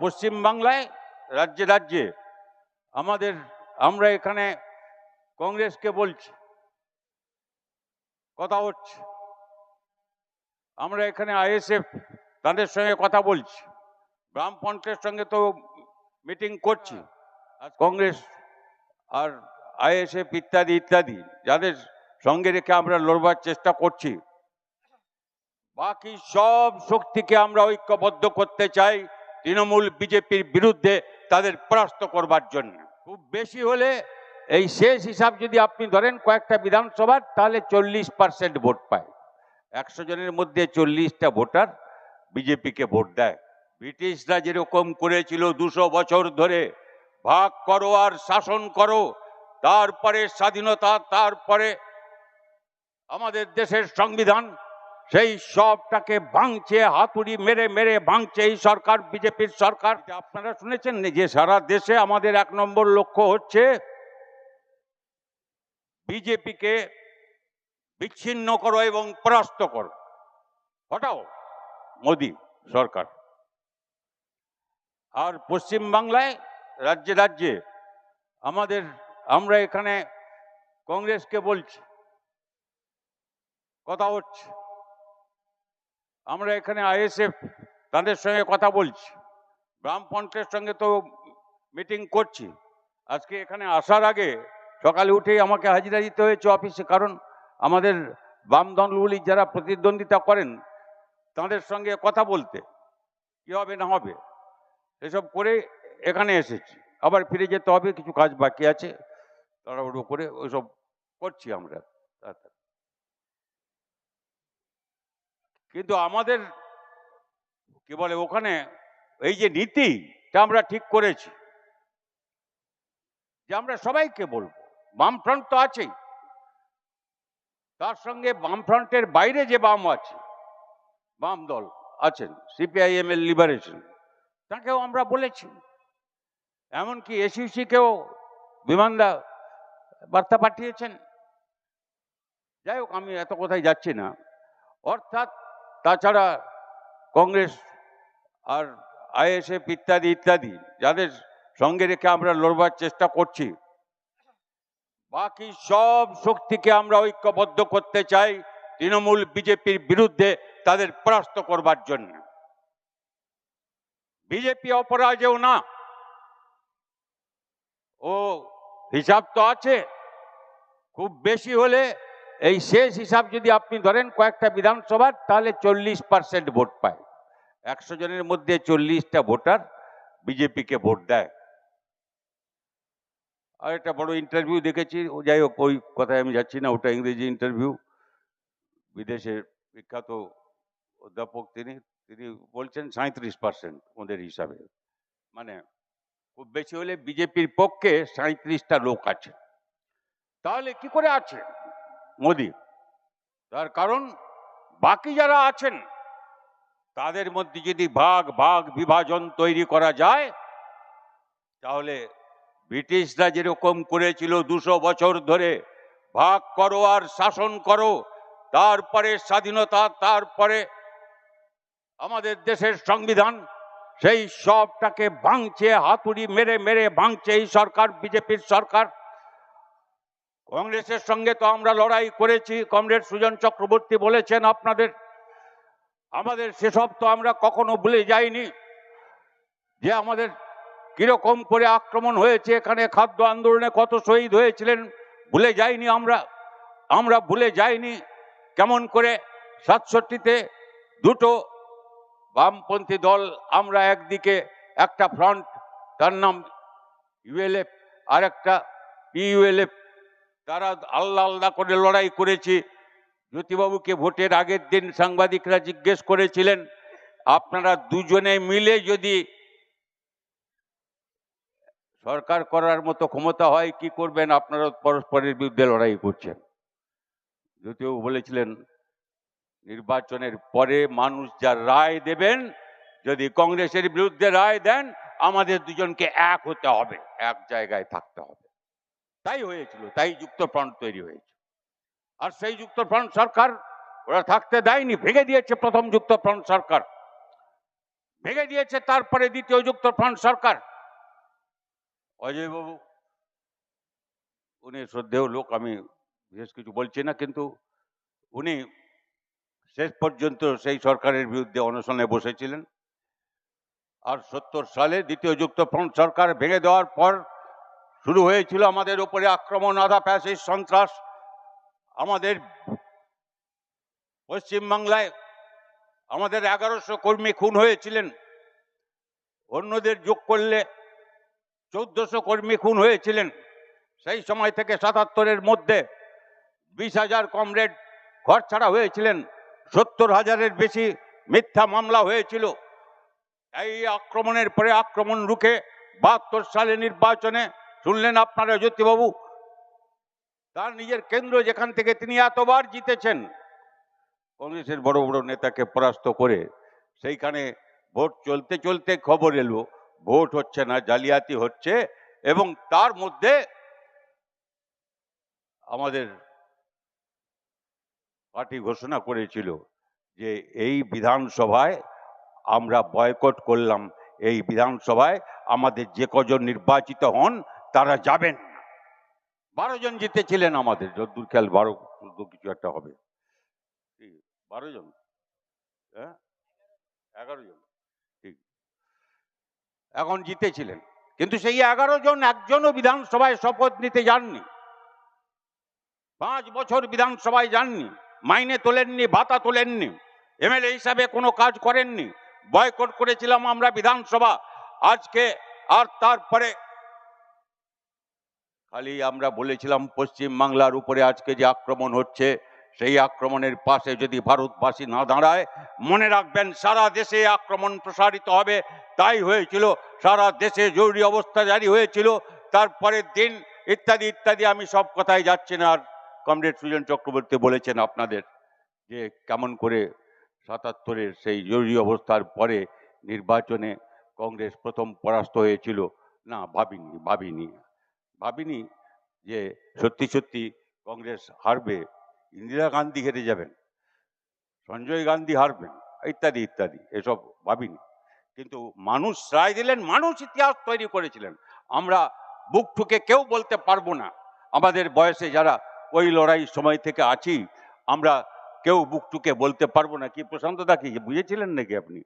পশ্চিম বাংলায় রাজ্যে রাজ্যে আমাদের, আমরা এখানে কংগ্রেসকে বলছি, কথা হচ্ছে। আমরা এখানে আইএসএফ তাদের সঙ্গে কথা বলছি। বামফ্রন্টের সঙ্গে তো মিটিং করছি, আর কংগ্রেস আর আইএসএফ ইত্যাদি ইত্যাদি, যাদের সঙ্গে রেখে আমরা লড়বার চেষ্টা করছি। বাকি সব শক্তিকে আমরা ঐক্যবদ্ধ করতে চাই। তৃণমূল বিজেপির বিরুদ্ধে তাদের পরাস্ত করবার জন্য। খুব বেশি হলে এই শেষ হিসাব যদি আপনি ধরেন কয়েকটা বিধানসভার, তাহলে চল্লিশ পার্সেন্ট ভোট পায়। একশো জনের মধ্যে চল্লিশটা ভোটার বিজেপিকে ভোট দেয়। ব্রিটিশরা যেরকম করেছিল দুশো বছর ধরে, ভাগ করো আর শাসন করো, তারপরে স্বাধীনতা, তারপরে আমাদের দেশের সংবিধান। সেই সবটাকে ভাঙছে হাতুড়ি মেরে মেরে ভাঙছে এই সরকার, বিজেপির সরকার। আপনারা শুনেছেন যে সারা দেশে আমাদের এক নম্বর লক্ষ্য হচ্ছে বিজেপিকে বিচ্ছিন্ন করো এবং পরাস্ত করো। হটাও মোদি সরকার। আর পশ্চিম বাংলায় রাজ্যে রাজ্যে আমাদের, আমরা এখানে কংগ্রেসকে বলছি, কথা হচ্ছে। আমরা এখানে আইএসএফ তাদের সঙ্গে কথা বলছি। বামফ্রন্টের সঙ্গে তো মিটিং করছি। আজকে এখানে আসার আগে সকালে উঠেই আমাকে হাজিরা দিতে হয়েছে অফিসে, কারণ আমাদের বাম দলগুলি যারা প্রতিদ্বন্দ্বিতা করেন তাদের সঙ্গে কথা বলতে কি হবে না হবে এসব করে এখানে এসেছি। আবার ফিরে যেতে হবে, কিছু কাজ বাকি আছে, তাড়াহুড়ো করে ওইসব করছি আমরা। কিন্তু আমাদের, কি বলে ওখানে, এই যে নীতিটা আমরা ঠিক করেছি। যে আমরা সবাইকে বলব, বামফ্রন্ট তো আছেই। তার সঙ্গে বামফ্রন্টের বাইরে যে বাম আছে, বাম দল আছেন সিপিআইএম এর লিবারেশন, তাকেও আমরা বলেছি। এমনকি এসইউসিকেও বিমানদা বার্তা পাঠিয়েছেন। যাই হোক, আমি এত কোথায় যাচ্ছি না। অর্থাৎ তাছাড়া কংগ্রেস আর আইএসএফ ইত্যাদি ইত্যাদি যাদের সঙ্গে রেখে আমরা লড়বার চেষ্টা করছি, বাকি সব শক্তিকে আমরা ঐক্যবদ্ধ করতে চাই তৃণমূল বিজেপির বিরুদ্ধে তাদের পরাস্ত করবার জন্য। বিজেপি অপরাজেও না। ও হিসাব তো আছে। খুব বেশি হলে এই শেষ হিসাব যদি আপনি ধরেন কয়েকটা বিধানসভার, তাহলে চল্লিশ পার্সেন্ট ভোট পায়। একশো জনের মধ্যে চল্লিশটা ভোটার বিজেপিকে ভোট দেয়। আর একটা বড় ইন্টারভিউ দেখেছি, ও যাই হোক, ওই কথায় আমি যাচ্ছি না, ওটা ইংরেজি ইন্টারভিউ বিদেশের বিখ্যাত অধ্যাপক তিনি তিনি বলছেন সাঁত্রিশ পার্সেন্ট ওদের হিসাবে। মানে খুব বেশি হলে বিজেপির পক্ষে সাঁত্রিশটা লোক আছে। তাহলে কি করে আছে? মোদি। তার কারণ, বাকি যারা আছেন, তাদের মধ্যে যদি ভাগ ভাগ বিভাজন তৈরি করা যায়, তাহলে ব্রিটিশরা যেরকম করেছিল দুশো বছর ধরে, ভাগ করো আর শাসন করো, তারপরে স্বাধীনতা, তারপরে আমাদের দেশের সংবিধান, সেই সবটাকে ভাঙছে হাতুড়ি মেরে মেরে ভাঙছে এই সরকার, বিজেপির সরকার। কংগ্রেসের সঙ্গে তো আমরা লড়াই করেছি, কমরেড সুজন চক্রবর্তী বলেছেন আপনাদের। আমাদের সেসব তো আমরা কখনো ভুলে যাইনি যে আমাদের কীরকম করে আক্রমণ হয়েছে, এখানে খাদ্য আন্দোলনে কত শহীদ হয়েছিলেন, ভুলে যাইনি আমরা। আমরা ভুলে যাইনি কেমন করে সাতষট্টিতে দুটো বামপন্থী দল, আমরা একদিকে একটা ফ্রন্ট, তার নাম ইউএলএফ আর একটা ইউএলএফ তারা আল্লাহ আল্লাহ করে লড়াই করেছি। জ্যোতিবাবুকে ভোটের আগের দিন সাংবাদিকরা জিজ্ঞেস করেছিলেন, আপনারা দুজনে মিলে যদি সরকার করার মতো ক্ষমতা হয়, কি করবেন? আপনারা পরস্পরের বিরুদ্ধে লড়াই করছেন। জ্যোতিবাবু বলেছিলেন, নির্বাচনের পরে মানুষ যা রায় দেবেন, যদি কংগ্রেসের বিরুদ্ধে রায় দেন, আমাদের দুজনকে এক হতে হবে, এক জায়গায় থাকতে হবে। তাই হয়েছিল, তাই যুক্তফ্রন্ট তৈরি হয়েছে। আর সেই যুক্তফ্রন্ট সরকার ওরা থাকতে দেয়নি, ভেঙে দিয়েছে প্রথম যুক্তফ্রন্ট সরকার। ভেঙে দিয়েছে তারপরে দ্বিতীয় যুক্ত ফ্রন্ট সরকার। অজয় বাবু উনি শ্রদ্ধেয় লোক, আমি বিশেষ কিছু বলছি না, কিন্তু উনি শেষ পর্যন্ত সেই সরকারের বিরুদ্ধে অনশনে বসেছিলেন। আর সত্তর সালে দ্বিতীয় যুক্ত ফ্রন্ট সরকার ভেঙে দেওয়ার পর শুরু হয়েছিল আমাদের উপরে আক্রমণ, আধা প্যাসেজ সন্ত্রাস। আমাদের পশ্চিমবাংলায় আমাদের এগারোশো কর্মী খুন হয়েছিলেন। অন্যদের যোগ করলে চোদ্দশো কর্মী খুন হয়েছিলেন। সেই সময় থেকে সাতাত্তরের মধ্যে বিশ হাজার কমরেড ঘর ছাড়া হয়েছিলেন। সত্তর হাজারের বেশি মিথ্যা মামলা হয়েছিল। এই আক্রমণের পরে আক্রমণ রুখে বাহাত্তর সালে নির্বাচনে শুনলেন আপনারা জ্যোতিবাবু? তার নিজের কেন্দ্র যেখান থেকে তিনি এতবার জিতেছেন। কংগ্রেসের বড় বড় নেতাকে পরাস্ত করে সেইখানে ভোট চলতে চলতে খবর এলো, ভোট হচ্ছে না, জালিয়াতি হচ্ছে এবং তার মধ্যে আমাদের পার্টি ঘোষণা করেছিল যে এই বিধানসভায় আমরা বয়কট করলাম, এই বিধানসভায় আমাদের যে কজন নির্বাচিত হন তারা যাবেন বারো জন জিতেছিলেন আমাদের, যদ্দূর খেয়াল বারো চোদ্দ কিছু একটা হবে। বারো জন? হ্যাঁ? এগারো জন। ঠিক। এখন জিতেছিলেন। কিন্তু সেই এগারো জন একজনও বিধানসভায় শপথ নিতে যাননি। পাঁচ বছর বিধানসভায় যাননি। মাইনে তোলেননি, ভাতা তোলেননি। এমএলএ হিসাবে কোনো কাজ করেননি। বয়কট করেছিলাম আমরা বিধানসভা। আজকে আর তারপরে খালি আমরা বলেছিলাম পশ্চিম বাংলার উপরে আজকে যে আক্রমণ হচ্ছে, সেই আক্রমণের পাশে যদি ভারতবাসী না দাঁড়ায়, মনে রাখবেন সারা দেশে আক্রমণ প্রসারিত হবে, তাই হয়েছিল। সারা দেশে জরুরি অবস্থা জারি হয়েছিল, তারপরের দিন ইত্যাদি ইত্যাদি, আমি সব কথাই যাচ্ছি না। আর কমরেড সুজন চক্রবর্তী বলেছেন আপনাদের যে কেমন করে সাতাত্তরের সেই জরুরি অবস্থার পরে নির্বাচনে কংগ্রেস প্রথম পরাস্ত হয়েছিল। না, ভাবিনি ভাবিনি। ভাবিনি যে সত্যি সত্যি কংগ্রেস হারবে, ইন্দিরা গান্ধী হেরে যাবেন, সঞ্জয় গান্ধী হারবেন, ইত্যাদি ইত্যাদি, এসব ভাবিনি। কিন্তু মানুষ রায় দিলেন, মানুষ ইতিহাস তৈরি করেছিলেন। আমরা বুক ঠুকে কেউ বলতে পারব না। আমাদের বয়সে যারা ওই লড়াই সময় থেকে আছি, আমরা কেউ বুক টুকে বলতে পারব না। কি প্রশান্ত দা কি বুঝেছিলেন নাকি আপনি?